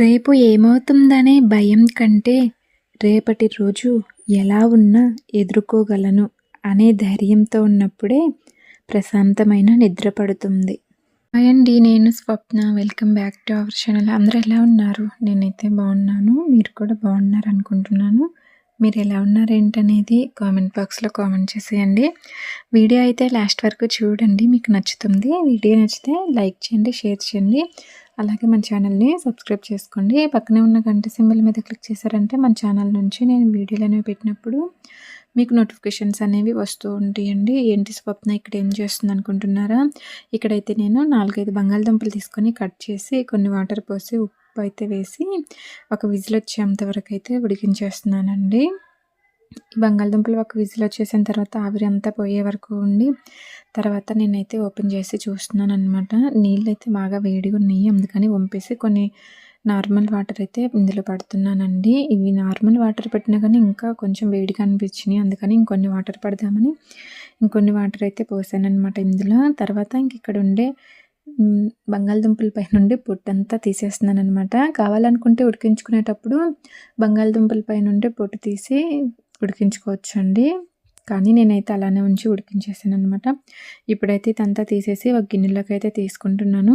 రేపు ఏమవుతుందనే భయం కంటే రేపటి రోజు ఎలా ఉన్నా ఎదుర్కోగలను అనే ధైర్యంతో ఉన్నప్పుడే ప్రశాంతమైన నిద్ర పడుతుంది. హాయ్ అండి నేను Swapna. Welcome back to our channel. అందరూ ఎలా ఉన్నారు? నేనైతే బాగున్నాను. మీరు కూడా బాగున్నారు అనుకుంటున్నాను. మీరు ఎలా ఉన్నారు ఏంటనేది కామెంట్ బాక్స్లో కామెంట్ చేసేయండి. వీడియో అయితే లాస్ట్ వరకు చూడండి మీకు నచ్చుతుంది. వీడియో నచ్చితే లైక్ చేయండి షేర్ చేయండి. అలాగే మన ఛానల్ని సబ్స్క్రైబ్ చేసుకోండి. పక్కనే ఉన్న గంట సింబల్ మీద క్లిక్ చేశారంటే మన ఛానల్ నుంచి నేను వీడియోలు అనేవి పెట్టినప్పుడు మీకు నోటిఫికేషన్స్ అనేవి వస్తూ ఉంటాయండి. ఏంటి స్వప్న ఇక్కడ ఏం చేస్తుంది అనుకుంటున్నారా? ఇక్కడైతే నేను నాలుగైదు బంగాళదుంపలు తీసుకొని కట్ చేసి కొన్ని వాటర్ పోసి ఉప్పు అయితే వేసి ఒక విజిల్ వచ్చేంత వరకు అయితే ఉడికించేస్తున్నానండి. బంగాళదుంపలు ఒక విజిల్ వచ్చేసిన తర్వాత ఆవిరి అంతా పోయే వరకు ఉండి తర్వాత నేనైతే ఓపెన్ చేసి చూస్తున్నాను అనమాట నీళ్ళు అయితే బాగా వేడిగా ఉన్నాయి అందుకని వంపేసి కొన్ని నార్మల్ వాటర్ అయితే ఇందులో పడుతున్నానండి. ఇవి నార్మల్ వాటర్ పెట్టినా కానీ ఇంకా కొంచెం వేడిగా అనిపించినాయి అందుకని ఇంకొన్ని వాటర్ పడదామని ఇంకొన్ని వాటర్ అయితే పోసానమాట ఇందులో. తర్వాత ఇంక ఇక్కడ ఉండే బంగాళదుంపల పై నుండి పొట్టంతా తీసేస్తున్నాను అనమాట కావాలనుకుంటే ఉడికించుకునేటప్పుడు బంగాళదుంపల పై నుండి పొట్టు తీసి ఉడికించుకోవచ్చండి. కానీ నేనైతే అలానే ఉంచి ఉడికించేసాను అనమాట ఇప్పుడైతే ఇదంతా తీసేసి ఒక గిన్నెలోకి అయితే తీసుకుంటున్నాను.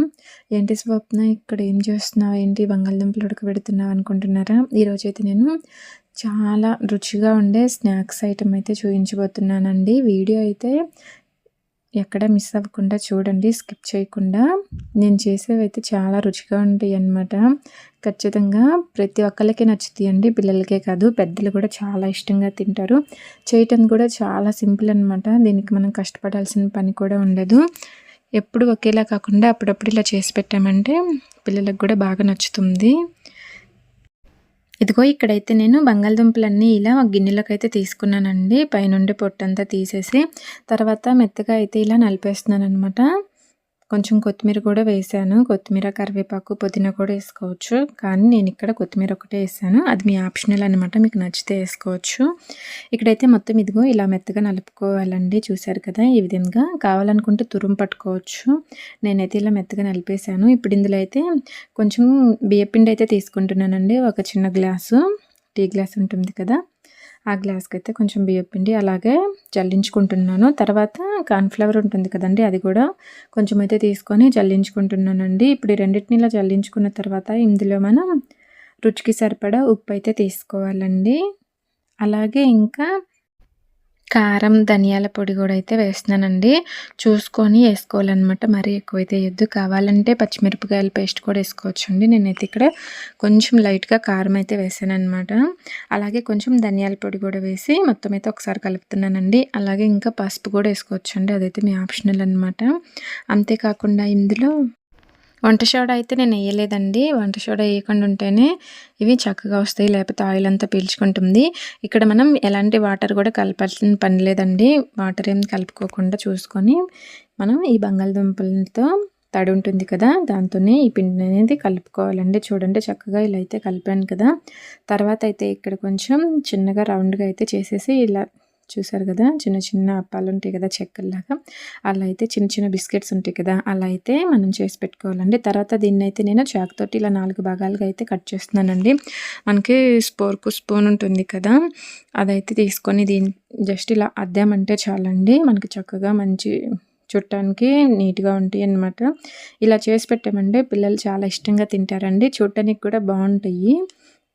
ఏంటి స్వప్న ఇక్కడ ఏం చేస్తున్నావు? ఏంటి బంగాళదుంపలు ఉడకబెడుతున్నావు అనుకుంటున్నారా? ఈరోజైతే నేను చాలా రుచిగా ఉండే స్నాక్స్ ఐటమ్ అయితే చూపించబోతున్నానండి వీడియో అయితే ఎక్కడ మిస్ అవ్వకుండా చూడండి స్కిప్ చేయకుండా. నేను చేసేవైతే చాలా రుచిగా ఉంటాయి అన్నమాట ఖచ్చితంగా ప్రతి ఒక్కరికి నచ్చుతాయండి పిల్లలకే కాదు పెద్దలు కూడా చాలా ఇష్టంగా తింటారు. చేయటం కూడా చాలా సింపుల్ అనమాట దీనికి మనం కష్టపడాల్సిన పని కూడా ఉండదు. ఎప్పుడు ఒకేలా కాకుండా అప్పుడప్పుడు ఇలా చేసి పెట్టామంటే పిల్లలకు కూడా బాగా నచ్చుతుంది. ఇదిగో ఇక్కడైతే నేను బంగాళదుంపలన్నీ ఇలా ఒక గిన్నెలోకి అయితే తీసుకున్నానండి. పైనుండి పొట్టంతా తీసేసి తర్వాత మెత్తగా అయితే ఇలా నలిపేస్తున్నాను అనమాట కొంచెం కొత్తిమీర కూడా వేసాను. కొత్తిమీర కరివేపాకు పుదీనా కూడా వేసుకోవచ్చు. కానీ నేను ఇక్కడ కొత్తిమీర ఒకటే వేసాను. అది మీ ఆప్షనల్ అనమాట మీకు నచ్చితే వేసుకోవచ్చు. ఇక్కడైతే మొత్తం ఇదిగో ఇలా మెత్తగా నలుపుకోవాలండి. చూసారు కదా ఈ విధంగా. కావాలనుకుంటే తురుము పట్టుకోవచ్చు. నేనైతే ఇలా మెత్తగా నలిపేసాను ఇప్పుడు ఇందులో అయితే కొంచెం బియ్యపిండి అయితే తీసుకుంటున్నానండి. ఒక చిన్న గ్లాసు. టీ గ్లాస్ ఉంటుంది కదా. ఆ గ్లాస్కి అయితే కొంచెం బియ్యం పిండి అలాగే జల్లించుకుంటున్నాను. తర్వాత కార్న్ఫ్లవర్ ఉంటుంది కదండి అది కూడా కొంచెం అయితే తీసుకొని జల్లించుకుంటున్నానండి. ఇప్పుడు ఈ రెండింటిని ఇలా జల్లించుకున్న తర్వాత ఇందులో మనం రుచికి సరిపడా ఉప్పు అయితే తీసుకోవాలండి. అలాగే ఇంకా కారం ధనియాల పొడి కూడా అయితే వేస్తున్నానండి. చూసుకొని వేసుకోవాలన్నమాట. మరీ ఎక్కువైతే వేయద్దు. కావాలంటే పచ్చిమిరపకాయల పేస్ట్ కూడా వేసుకోవచ్చండి. నేనైతే ఇక్కడ కొంచెం లైట్గా కారం అయితే వేసానమాట అలాగే కొంచెం ధనియాల పొడి కూడా వేసి మొత్తం అయితే ఒకసారి కలుపుతున్నానండి. అలాగే ఇంకా పసుపు కూడా వేసుకోవచ్చండి. అదైతే మీ ఆప్షనల్ అనమాట అంతేకాకుండా ఇందులో వంట సోడా అయితే నేను వేయలేదండి. వంట సోడా వేయకుండా ఉంటేనే ఇవి చక్కగా వస్తాయి. లేకపోతే ఆయిల్ అంతా పీల్చుకుంటుంది. ఇక్కడ మనం ఎలాంటి వాటర్ కూడా కలపాల్సిన పని లేదండి. వాటర్ ఏం కలుపుకోకుండా చూసుకొని మనం ఈ బంగాళదుంపలతో తడి ఉంటుంది కదా దాంతోనే ఈ పిండి అనేది కలుపుకోవాలండి. చూడండి చక్కగా ఇలా అయితే కలిపాను కదా. తర్వాత అయితే ఇక్కడ కొంచెం చిన్నగా రౌండ్గా అయితే చేసేసి ఇలా చూసారు కదా చిన్న చిన్న అప్పాలు ఉంటాయి కదా చెక్కల్లాగా. అలా అయితే చిన్న చిన్న బిస్కెట్స్ ఉంటాయి కదా అలా అయితే మనం చేసి పెట్టుకోవాలండి. తర్వాత దీన్ని అయితే నేను చాకుతోటి ఇలా నాలుగు భాగాలుగా అయితే కట్ చేస్తున్నానండి. మనకి స్పోర్కు స్పూన్ ఉంటుంది కదా అదైతే తీసుకొని దీని జస్ట్ ఇలా అద్దామంటే చాలండి. మనకి చక్కగా మంచి చూడటానికి నీట్గా ఉంటాయి అన్నమాట. ఇలా చేసి పెట్టామంటే పిల్లలు చాలా ఇష్టంగా తింటారండి. చూడటానికి కూడా బాగుంటాయి.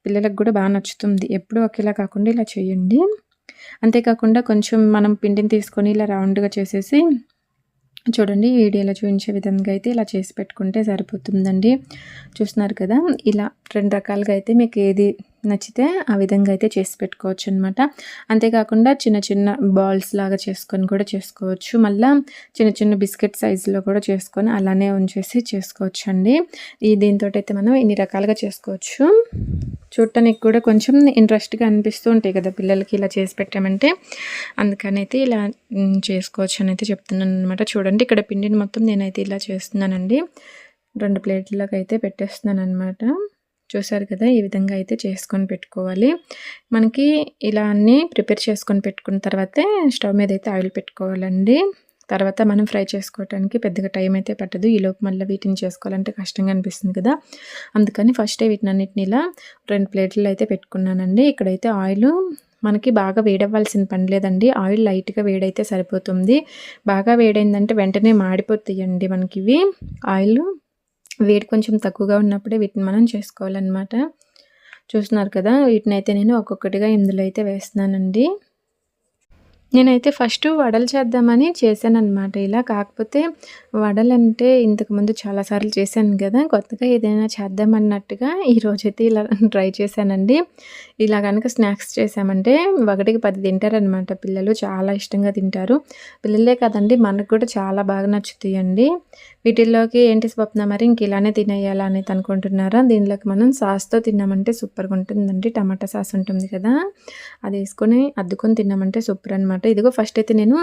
పిల్లలకు కూడా బాగా నచ్చుతుంది. ఎప్పుడు ఒకేలా కాకుండా ఇలా చేయండి. అంతేకాకుండా కొంచెం మనం పిండిని తీసుకొని ఇలా రౌండ్గా చేసేసి చూడండి వీడియోలో చూపించే విధంగా అయితే ఇలా చేసి పెట్టుకుంటే సరిపోతుందండి. చూస్తున్నారు కదా ఇలా రెండు రకాలుగా అయితే మీకు ఏది నచ్చితే ఆ విధంగా అయితే చేసి పెట్టుకోవచ్చు అనమాట అంతేకాకుండా చిన్న చిన్న బాల్స్ లాగా చేసుకొని కూడా చేసుకోవచ్చు. మళ్ళీ చిన్న చిన్న బిస్కెట్ సైజులో కూడా చేసుకొని అలానే ఉంచేసి చేసుకోవచ్చు అండి. ఈ దీంతో అయితే మనం ఇన్ని రకాలుగా చేసుకోవచ్చు. చూడటానికి కూడా కొంచెం ఇంట్రెస్ట్గా అనిపిస్తూ ఉంటాయి కదా పిల్లలకి ఇలా చేసి పెట్టామంటే. అందుకని అయితే ఇలా చేసుకోవచ్చు అని అయితే చెప్తున్నాను అనమాట చూడండి ఇక్కడ పిండిని మొత్తం నేనైతే ఇలా చేస్తున్నానండి. రెండు ప్లేట్లకు అయితే పెట్టేస్తున్నాను అనమాట చూసారు కదా ఈ విధంగా అయితే చేసుకొని పెట్టుకోవాలి. మనకి ఇలా అన్నీ ప్రిపేర్ చేసుకొని పెట్టుకున్న తర్వాతే స్టవ్ మీద అయితే ఆయిల్ పెట్టుకోవాలండి. తర్వాత మనం ఫ్రై చేసుకోవడానికి పెద్దగా టైం అయితే పట్టదు. ఈలోపు మళ్ళీ వీటిని చేసుకోవాలంటే కష్టంగా అనిపిస్తుంది కదా. అందుకని ఫస్టే వీటిని అన్నిటిని ఇలా రెండు ప్లేట్లు అయితే పెట్టుకున్నానండి. ఇక్కడైతే ఆయిల్ మనకి బాగా వేడవ్వాల్సిన పని లేదండి. ఆయిల్ లైట్గా వేడైతే సరిపోతుంది. బాగా వేడైందంటే వెంటనే మాడిపోతాయండి మనకి ఇవి ఆయిల్ వేడి కొంచెం తక్కువగా ఉన్నప్పుడే వీటిని మనం చేసుకోవాలన్నమాట. చూస్తున్నారు కదా వీటిని అయితే నేను ఒక్కొక్కటిగా ఇందులో అయితే వేస్తున్నానండి. నేనైతే ఫస్ట్ వడలు చేద్దామని చేశాననమాట ఇలా కాకపోతే వడలంటే ఇంతకుముందు చాలాసార్లు చేశాను కదా కొత్తగా ఏదైనా చేద్దామన్నట్టుగా ఈరోజైతే ఇలా ట్రై చేశానండి. ఇలా కనుక స్నాక్స్ చేసామంటే ఒకటికి పది తింటారనమాట పిల్లలు చాలా ఇష్టంగా తింటారు. పిల్లలే కదండి మనకు కూడా చాలా బాగా నచ్చుతాయండి. వీటిల్లోకి ఏంటి స్వప్న మరి ఇంక ఇలానే తినేయాలా అనేది అనుకుంటున్నారా? దీనిలోకి మనం సాస్తో తిన్నామంటే సూపర్గా ఉంటుందండి టమాటా సాస్ ఉంటుంది కదా అది వేసుకొని అద్దుకొని తిన్నామంటే సూపర్ అనమాట ఇదిగో ఫస్ట్ అయితే నేను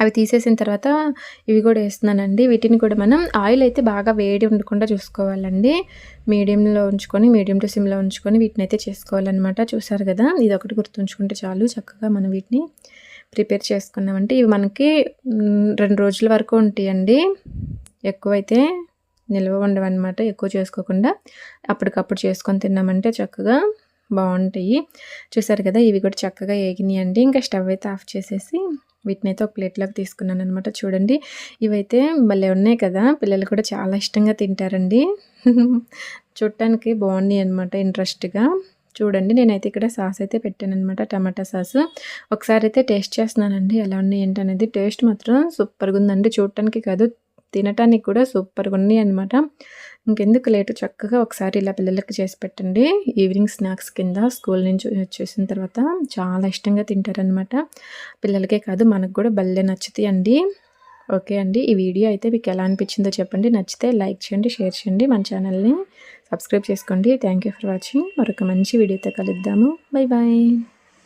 అవి తీసేసిన తర్వాత ఇవి కూడా వేస్తున్నానండి. వీటిని కూడా మనం ఆయిల్ అయితే బాగా వేడి ఉండకుండా చూసుకోవాలండి. మీడియంలో ఉంచుకొని మీడియం టు సిమ్లో ఉంచుకొని వీటిని అయితే చేసుకోవాలన్నమాట. చూసారు కదా? ఇది ఒకటి గుర్తుంచుకుంటే చాలు. చక్కగా మనం వీటిని ప్రిపేర్ చేసుకున్నామంటే ఇవి మనకి రెండు రోజుల వరకు ఉంటాయండి. ఎక్కువైతే నిల్వ ఉండవన్నమాట. ఎక్కువ చేసుకోకుండా అప్పటికప్పుడు చేసుకొని తిన్నామంటే చక్కగా బాగుంటాయి. చూసారు కదా ఇవి కూడా చక్కగా ఏగినాయండి ఇంకా స్టవ్ అయితే ఆఫ్ చేసేసి వీటిని అయితే ఒక ప్లేట్లోకి తీసుకున్నాను అనమాట చూడండి ఇవైతే భలే ఉన్నాయి కదా. పిల్లలు కూడా చాలా ఇష్టంగా తింటారండి. చూడటానికి బాగున్నాయి అనమాట ఇంట్రెస్ట్గా. చూడండి నేనైతే ఇక్కడ సాస్ అయితే పెట్టాను అనమాట టమాటా సాస్. ఒకసారి అయితే టేస్ట్ చేస్తున్నానండి ఎలా ఉన్నాయి ఏంటనేది టేస్ట్ మాత్రం సూపర్గా ఉందండి. చూడటానికి కాదు తినటానికి కూడా సూపర్గా ఉన్నాయి అనమాట ఇంకెందుకు లేటు చక్కగా ఒకసారి ఇలా పిల్లలకి చేసి పెట్టండి. ఈవినింగ్ స్నాక్స్ కింద స్కూల్ నుంచి వచ్చేసిన తర్వాత చాలా ఇష్టంగా తింటారనమాట పిల్లలకే కాదు మనకు కూడా భలే నచ్చుతాయి అండి. ఓకే అండి ఈ వీడియో అయితే మీకు ఎలా అనిపించిందో చెప్పండి. నచ్చితే లైక్ చేయండి షేర్ చేయండి మన ఛానల్ని సబ్స్క్రైబ్ చేసుకోండి. Thank you for watching. మరొక మంచి వీడియోతో కలుద్దాము. Bye bye.